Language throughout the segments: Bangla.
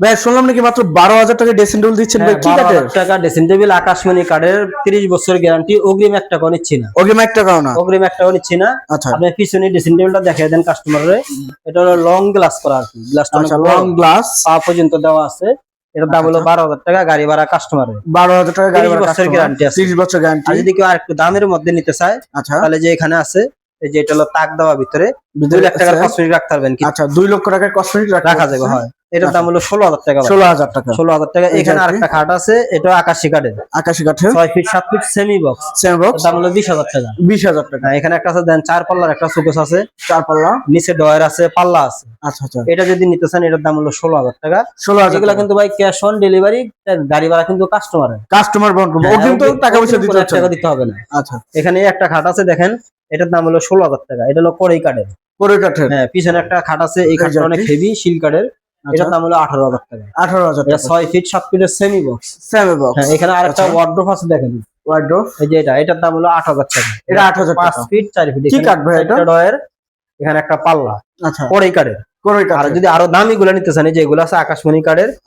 ভাই শুনলাম নাকি মাত্র বারো হাজার টাকা ড্রেসিং টেবিল দিচ্ছেন ভাই হ্যাঁ, কি কাঠের? টাকা ড্রেসিং টেবিল আকাশমণি কার্ডের তিরিশ বছর গ্যারান্টি অগ্রিম এক টাকাও নিচ্ছি না। ওকে এক টাকাও না? অগ্রিম এক টাকাও নিচ্ছি না। আচ্ছা। আপনি পিছনে ড্রেসিং টেবিলটা দেখিয়ে দেন কাস্টমারে এটা হলো লং গ্লাস করা আর কি। গ্লাসটা লং গ্লাস পা পর্যন্ত দেওয়া আছে। এটার দাম হলো আচ্ছা। বারো হাজার টাকা গাড়ি ভাড়া কাস্টমারের বারো হাজার টাকা গাড়ি 30 ভাড়া customer, guarantee আছে। 30 বছর গ্যারান্টি যদি কেউ আর একটু দামের মধ্যে নিতে চায় আচ্ছা। তাহলে যে এখানে আছে এই যে এটা হলো তাক দেওয়া ভিতরে দুই লাখ টাকার কসমেটিক রাখতে পারবেন কি আচ্ছা দুই লক্ষ টাকার কসমেটিক রাখা যাবে হয়। এটার দাম হলো ষোলো হাজার টাকা ষোলো হাজার টাকা। ষোলো হাজার টাকা। এখানে আরেকটা খাট আছে এটা আকাশি কাঠের আকাশি কাঠের ছয় ফিট সাত feet semi box same box দাম হলো বিশ হাজার টাকা। বিশ হাজার টাকা। হ্যাঁ, এখানে একটা আছে দেন চার পাল্লার একটা সুকেস আছে। চার পাল্লা। নিচে ডয়ার আছে পাল্লা আছে। আচ্ছা আচ্ছা। এটা যদি নিতে চান এটার দাম হলো ষোলো হাজার টাকা। ষোলো হাজার এগুলা কিন্তু ভাই ক্যাশ অন ডেলিভারি গাড়ি ভাড়া কিন্তু কাস্টমার বহন ও কিন্তু টাকা পয়সা দিতে টাকা দিতে হবে না। আচ্ছা। এখানে একটা খাট আছে দেখেন। এটার দাম হলো ষোলো হাজার টাকা। এটা হলো কড়াই কাঠের। কড়াই কাঠের। হ্যাঁ পিছনে একটা খাট আছে এই খাটটা অনেক হেভি শিল কাঠের। আচ্ছা। এটার দাম হলো আঠারো হাজার টাকা। আঠারো হাজার এটা টাকা। ছয় ফিট সাত ফিটের সেমি বক্স সেমি বক্স হ্যাঁ এখানে আরেকটা আচ্ছা। ওয়ার্ড্রোপ আছে দেখেন। ওয়ার্ড্রোপ এই যে এটা এটার দাম হলো আট হাজার টাকা। এটা আট হাজার পাঁচ ফিট চার ফিট কি কাঠ ভাই এটা? ডয়ের এখানে একটা পাল্লা। আচ্ছা। কড়াই কাঠের। আর যদি আরও দামি গুলো নিতে চান এই যে এগুলো আছে আকাশমণি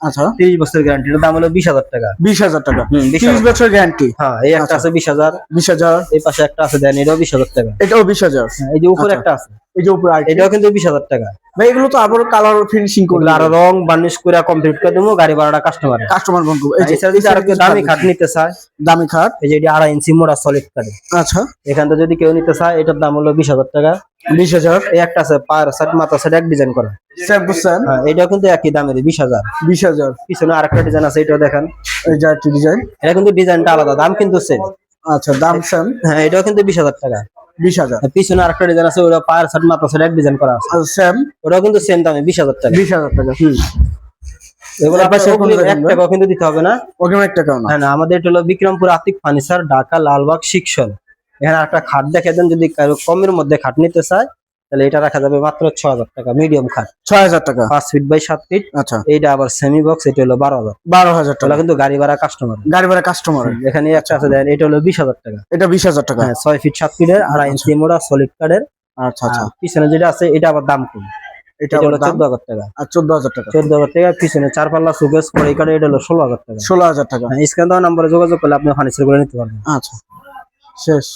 আচ্ছা। তিরিশ বছরের গ্যারান্টি এটার দাম হলো বিশ হাজার টাকা। বিশ হাজার টাকা। তিরিশ বছর গ্যারান্টি হ্যাঁ এই একটা আচ্ছা। আছে বিশ হাজার। বিশ হাজার। এই পাশে একটা আছে দেন এটাও বিশ হাজার টাকা। এটাও বিশ হাজার। হ্যাঁ, এই যে উপরে আচ্ছা। একটা আছে। এই যে উপরে এটাও কিন্তু বিশ হাজার টাকা। ভাই এগুলো তো আবার কালার ফিনিশিং করলে আরও রং বার্নিশ করে কমপ্লিট করে দেবো গাড়ি ভাড়াটা কাস্টমার কাস্টমার এছাড়া যদি আরও কেউ দামি খাট নিতে চায় দামি খাট। এই যে আড়াই ইঞ্চি মোড়া সলিড কাঠের আচ্ছা। এখান থেকে যদি কেউ নিতে চায় এটার দাম হলো বিশ হাজার টাকা। বিশ হাজার এই একটা আছে পায়ের সাইড মাথা সাইড এক ডিজাইন করা। সেম টু সেম হ্যাঁ এটাও কিন্তু একই দামের বিশ হাজার। বিশ হাজার। পিছনে আরেকটা ডিজাইন আছে এটাও দেখেন। এই যে একটি ডিজাইন এটা কিন্তু ডিজাইনটা আলাদা দাম কিন্তু সেম আচ্ছা দাম সেম হ্যাঁ এটাও কিন্তু বিশ হাজার টাকা। বিশ হাজার। পিছনে আরেকটা ডিজাইন আছে ওটা পায়ের সাইড মাথা সাইড এক ডিজাইন করা আছে। সেম ওটাও কিন্তু সেম দামে বিশ হাজার টাকা। বিশ হাজার টাকা হুম। এগুলো এক টাকাও কিন্তু দিতে হবে না। ওকে এক টাকাও না। হ্যাঁ না আমাদের এটা হলো বিক্রমপুর আতিক ফার্নিচার ঢাকা লালবাগ শিক্ষণ এখানে একটা খাট দেখে দেন যদি কারও কমের মধ্যে খাট নিতে চায় তাহলে এটা রাখা যাবে মাত্র ছ হাজার টাকা মিডিয়াম খাট। ছয় হাজার টাকা? পাঁচ ফিট বাই সাত ফিট আচ্ছা। এইটা আবার সেমি বক্স এটা হলো বারো হাজার। বারো হাজার টাকা। কিন্তু গাড়ি ভাড়া কাস্টমার গাড়ি ভাড়া কাস্টমার এখানে একটা আছে দেন এটা হলো বিশ হাজার টাকা। এটা বিশ হাজার টাকা। হ্যাঁ ছয় ফিট সাত ফিটের আড়াই ইঞ্চি মোড়া সলিড কার্ডের আচ্ছা আচ্ছা। পিছনে যেটা আছে এটা আবার দাম কম। এটা হলো চোদ্দ হাজার টাকা। আর চোদ্দ হাজার টাকা। চোদ্দ হাজার টাকা পিছনে চার পাল্লা সুকেস করে এই কার্ডে এটা হলো ষোলো হাজার টাকা। ষোলো হাজার টাকা। হ্যাঁ স্ক্যান দেওয়া নাম্বারে যোগাযোগ করলে আপনি ফার্নিচার করে নিতে পারবেন। আচ্ছা। শেষ।